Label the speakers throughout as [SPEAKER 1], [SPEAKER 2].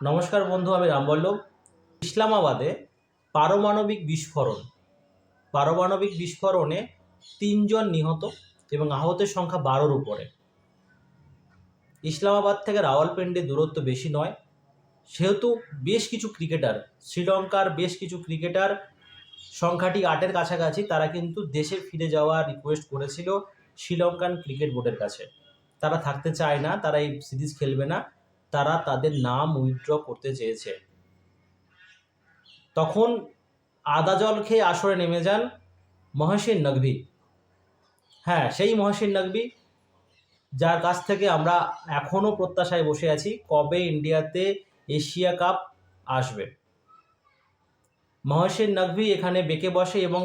[SPEAKER 1] নমস্কার বন্ধু, আমি রামবল্লভ ইসলামাবাদে পারমাণবিক বিস্ফোরণ। পারমাণবিক বিস্ফোরণে তিনজন নিহত এবং আহতের সংখ্যা বারোর উপরে। ইসলামাবাদ থেকে রাওয়ালপিন্ডির দূরত্ব বেশি নয়। সেহেতু বেশ কিছু ক্রিকেটার, শ্রীলঙ্কার বেশ কিছু ক্রিকেটার, সংখ্যাটি আটের কাছাকাছি, তারা কিন্তু দেশে ফিরে যাওয়ার রিকোয়েস্ট করেছিল শ্রীলঙ্কান ক্রিকেট বোর্ডের কাছে। তারা থাকতে চায় না, তারা এই সিরিজ খেলবে না। তারা তাদের নাম উইথড্র করতে চেয়েছে। তখন আদা জল খেয়ে আসরে নেমে যান মহসিন নকভি হ্যাঁ সেই মহসিন নকভি যার কাছ থেকে আমরা এখনও প্রত্যাশায় বসে আছি কবে ইন্ডিয়াতে এশিয়া কাপ আসবে। মহসিন নকভি এখানে বেঁকে বসে এবং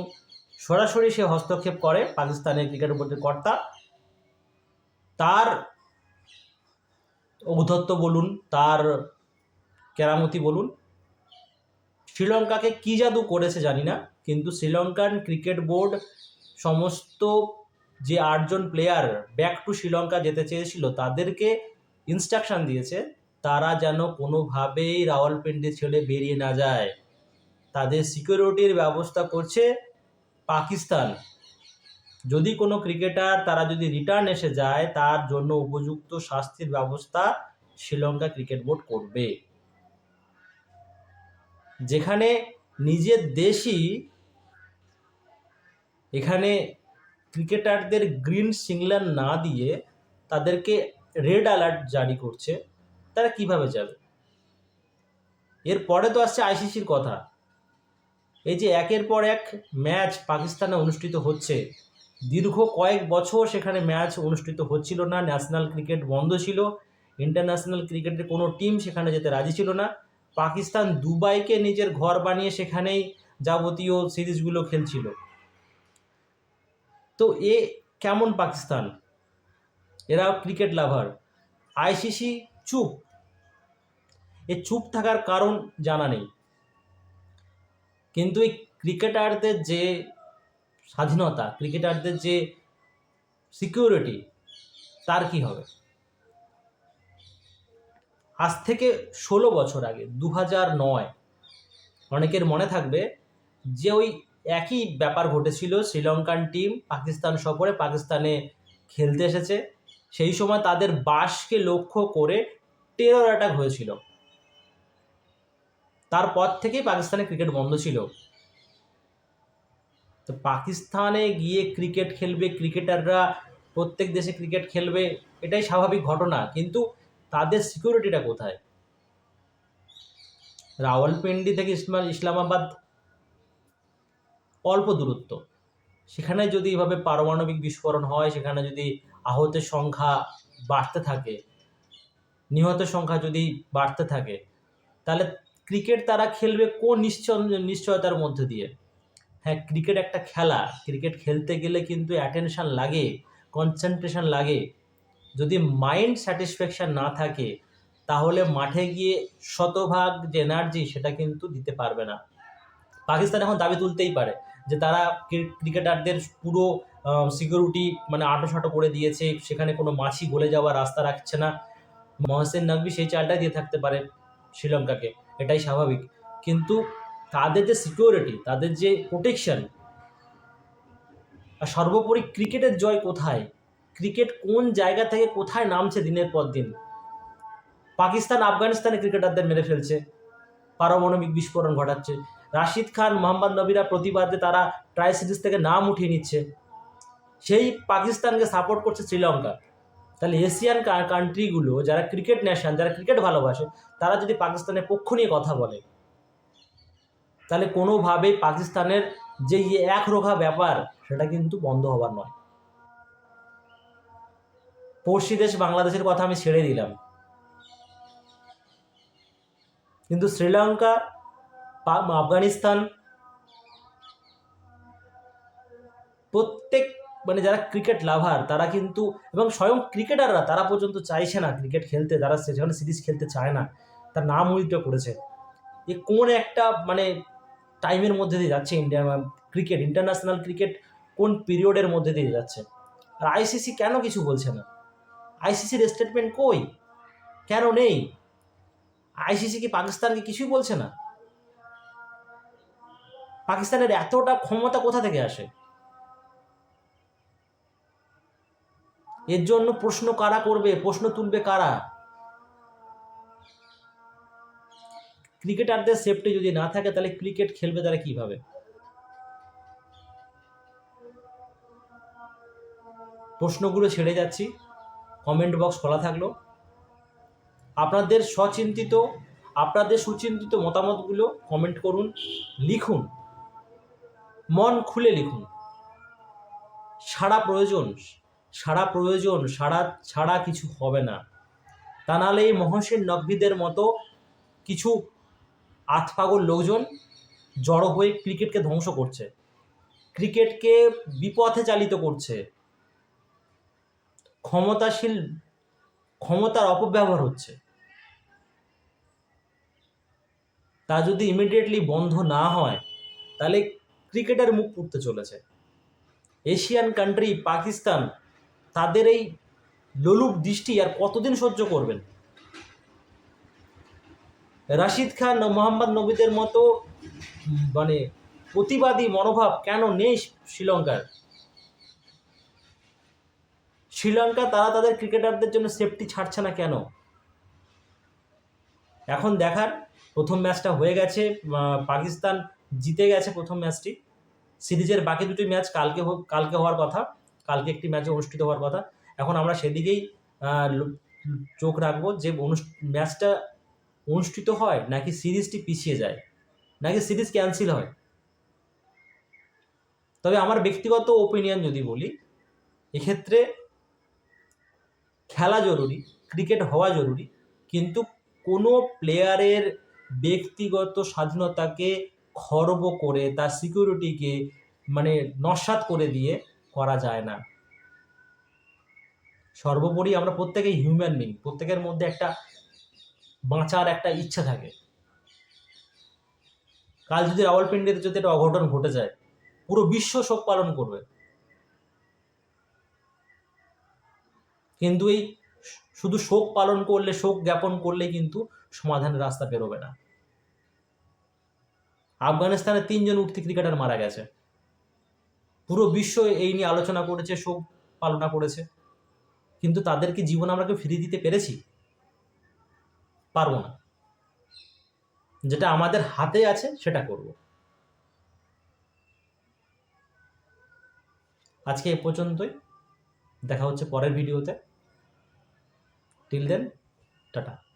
[SPEAKER 1] সরাসরি সে হস্তক্ষেপ করে পাকিস্তানের ক্রিকেট বোর্ডের কর্তা। তার ঔদ্ধত্য বলুন, তার কেরামতি বলুন। শ্রীলঙ্কাকে কী জাদু করেছে জানি না, কিন্তু শ্রীলঙ্কান ক্রিকেট বোর্ড সমস্ত যে আটজন প্লেয়ার ব্যাক টু শ্রীলঙ্কা যেতে চেয়েছিল, তাদেরকে ইনস্ট্রাকশন দিয়েছে, তারা যেন কোনোভাবেই রাওয়ালপিন্ডি ছেড়ে বেরিয়ে না যায়। তাদের সিকিউরিটির ব্যবস্থা করছে পাকিস্তান। যদি কোনো ক্রিকেটার তারা যদি রিটার্ন এসে যায়, তার জন্য উপযুক্ত শাস্তির ব্যবস্থা শ্রীলঙ্কা ক্রিকেট বোর্ড করবে। যেখানে নিজের দেশই এখানে ক্রিকেটারদের গ্রিন সিগন্যাল না দিয়ে তাদেরকে রেড অ্যালার্ট জারি করছে, তারা কীভাবে যাবে? এরপরে তো আসছে আইসিসির কথা। এই যে একের পর এক ম্যাচ পাকিস্তানে অনুষ্ঠিত হচ্ছে দীর্ঘ কয়েক বছর সেখানে ম্যাচ অনুষ্ঠিত হচ্ছিল না ন্যাশনাল ক্রিকেট বন্ধ ছিল ইন্টারন্যাশনাল ক্রিকেটের কোনো টিম সেখানে যেতে রাজি ছিল না। পাকিস্তান দুবাইকে নিজের ঘর বানিয়ে সেখানেই যাবতীয় সিরিজগুলো খেলছিল। তো এ কেমন পাকিস্তান? এরা ক্রিকেট লাভার আইসিসি চুপ। এ চুপ থাকার কারণ জানা নেই। কিন্তু এই ক্রিকেটারদের যে স্বাধীনতা, ক্রিকেটারদের যে সিকিউরিটি তার কি হবে? আজ থেকে ষোলো বছর আগে দু হাজার নয়, অনেকের মনে থাকবে যে ওই একই ব্যাপার ঘটেছিল, শ্রীলঙ্কান টিম পাকিস্তান সফরে পাকিস্তানে খেলতে এসেছে। সেই সময় তাদের বাসকে লক্ষ্য করে টেরর অ্যাটাক হয়েছিল। তারপর থেকেই পাকিস্তানে ক্রিকেট বন্ধ ছিল। তো পাকিস্তানে গিয়ে ক্রিকেট খেলবে, ক্রিকেটাররা প্রত্যেক দেশে ক্রিকেট খেলবে, এটাই স্বাভাবিক ঘটনা। কিন্তু তাদের সিকিউরিটিটা কোথায়? রাওয়ালপিন্ডি থেকে ইসলাম, ইসলামাবাদ অল্প দূরত্ব। সেখানে যদি এভাবে পারমাণবিক বিস্ফোরণ হয়, সেখানে যদি আহতের সংখ্যা বাড়তে থাকে, নিহতের সংখ্যা যদি বাড়তে থাকে, তাহলে ক্রিকেট তারা খেলবে কোন নিশ্চয়, নিশ্চয়তার মধ্যে দিয়ে? হ্যাঁ ক্রিকেট একটা খেলা। ক্রিকেট খেলতে গেলে কিন্তু অ্যাটেনশান লাগে কনসেন্ট্রেশন লাগে। যদি মাইন্ড স্যাটিসফ্যাকশান না থাকে, তাহলে মাঠে গিয়ে শতভাগ যে এনার্জি সেটা কিন্তু দিতে পারবে না। পাকিস্তান এখন দাবি তুলতেই পারে যে তারা ক্রিকেটারদের পুরো সিকিউরিটি মানে আটো সাটো করে দিয়েছে, সেখানে কোনো মাছি গলে যাওয়ার রাস্তা রাখছে না। মহসেন নকবি সেই চালটা দিয়ে থাকতে পারে শ্রীলঙ্কাকে, এটাই স্বাভাবিক। কিন্তু তাদের যে সিকিউরিটি তাদের যে প্রোটেকশন আর সর্বোপরি ক্রিকেটের জয় কোথায়? ক্রিকেট কোন জায়গা থেকে কোথায় নামছে দিনের পর দিন? পাকিস্তান আফগানিস্তানে ক্রিকেটারদের মেরে ফেলছে। পারমাণবিক বিস্ফোরণ ঘটাচ্ছে। রাশিদ খান, মোহাম্মদ নবীরা প্রতিবাদে তারা ট্রাই সিরিজ থেকে নাম উঠিয়ে নিচ্ছে। সেই পাকিস্তানকে সাপোর্ট করছে শ্রীলঙ্কা। তাহলে এশিয়ান কান্ট্রিগুলো যারা ক্রিকেট নেশন যারা ক্রিকেট ভালোবাসে, তারা যদি পাকিস্তানের পক্ষ নিয়ে কথা বলে তাহলে কোনোভাবেই পাকিস্তানের যে একরোখা ব্যাপার, সেটা কিন্তু বন্ধ হবার নয়। পড়শি দেশ বাংলাদেশের কথা আমি ছেড়ে দিলাম। কিন্তু শ্রীলঙ্কা আফগানিস্তান প্রত্যেক মানে যারা ক্রিকেট লাভার, তারা কিন্তু, এবং স্বয়ং ক্রিকেটাররা, তারা পর্যন্ত চাইছে না ক্রিকেট খেলতে, তারা সেখানে সিরিজ খেলতে চায় না। তার নাম উইথড্র করেছে। এ কোন একটা মানে টাইমের মধ্যে দিয়ে যাচ্ছে ইন্ডিয়া ক্রিকেট ইন্টারন্যাশনাল ক্রিকেট কোন পিরিয়ডের মধ্যে দিয়ে যাচ্ছে? আর আইসিসি কেন কিছু বলছে না? আইসিসির স্টেটমেন্ট কই? কেন নেই? আইসিসি কি পাকিস্তানকে কিছুই বলছে না? পাকিস্তানের এতটা ক্ষমতা কোথা থেকে আসে? এর জন্য প্রশ্ন কারা করবে? প্রশ্ন তুলবে কারা? ক্রিকেটারদের সেফটি যদি না থাকে, তাহলে ক্রিকেট খেলবে তারা কীভাবে? প্রশ্নগুলো ছেড়ে যাচ্ছি। কমেন্ট বক্স খোলা থাকল। আপনাদের সচিন্তিত আপনাদের সুচিন্তিত মতামতগুলো কমেন্ট করুন, লিখুন। মন খুলে লিখুন। সারা প্রয়োজন সারা প্রয়োজন, সারা, ছাড়া কিছু হবে না। তা নাহলে এই মহসিন নকভিদের মতো কিছু আতপাগল লোকজন জড়ো হয়ে ক্রিকেটকে ধ্বংস করছে। ক্রিকেটকে বিপথে চালিত করছে। ক্ষমতাশীল, ক্ষমতার অপব্যবহার হচ্ছে। তা যদি ইমিডিয়েটলি বন্ধ না হয়, তাহলে ক্রিকেটের মুখ পুড়তে চলেছে। এশিয়ান কান্ট্রি পাকিস্তান, তাদের এই লোলুপ দৃষ্টি আর কতদিন সহ্য করবেন? রাশিদ খান ও মোহাম্মদ নবীদের মতো মানে প্রতিবাদী মনোভাব কেন নেই শ্রীলঙ্কার? শ্রীলঙ্কা তারা তাদের ক্রিকেটারদের জন্য সেফটি ছাড়ছে না কেন? এখন দেখার, প্রথম ম্যাচটা হয়ে গেছে পাকিস্তান জিতে গেছে প্রথম ম্যাচটি। সিরিজের বাকি দুটি ম্যাচ কালকে হোক- কালকে হওয়ার কথা, কালকে একটি ম্যাচ অনুষ্ঠিত হওয়ার কথা। এখন আমরা সেদিকেই চোখ রাখব যে ম্যাচটা অনুষ্ঠিত হয় নাকি সিরিজটি পিছিয়ে যায়? নাকি সিরিজ ক্যান্সেল হয়? তবে আমার ব্যক্তিগত ওপিনিয়ন যদি বলি, এক্ষেত্রে খেলা জরুরি ক্রিকেট হওয়া জরুরি, কিন্তু কোনো প্লেয়ারের ব্যক্তিগত স্বাধীনতাকে খর্ব করে, তার সিকিউরিটিকে মানে নস্বাত করে দিয়ে করা যায় না। সর্বোপরি আমরা প্রত্যেকেই হিউম্যান বিং প্রত্যেকের মধ্যে একটা বাঁচার একটা ইচ্ছা থাকে। কাল যদি রাওয়ালপিন্ডিতে যদি একটা অঘটন ঘটে যায়, পুরো বিশ্ব শোক পালন করবে। কিন্তু এই শুধু শোক পালন করলে, শোক জ্ঞাপন করলে কিন্তু সমাধানের রাস্তা বেরোবে না। আফগানিস্তানে তিনজন উঠতি ক্রিকেটার মারা গেছে। পুরো বিশ্ব এই নিয়ে আলোচনা করেছে, শোক পালনা করেছে। কিন্তু তাদেরকে জীবন আমরা ফিরিয়ে দিতে পেরেছি? পারব না। যেটা আমাদের হাতে আছে, সেটা করব। আজকে এ পর্যন্তই। দেখা হচ্ছে পরের ভিডিওতে। Till then tata.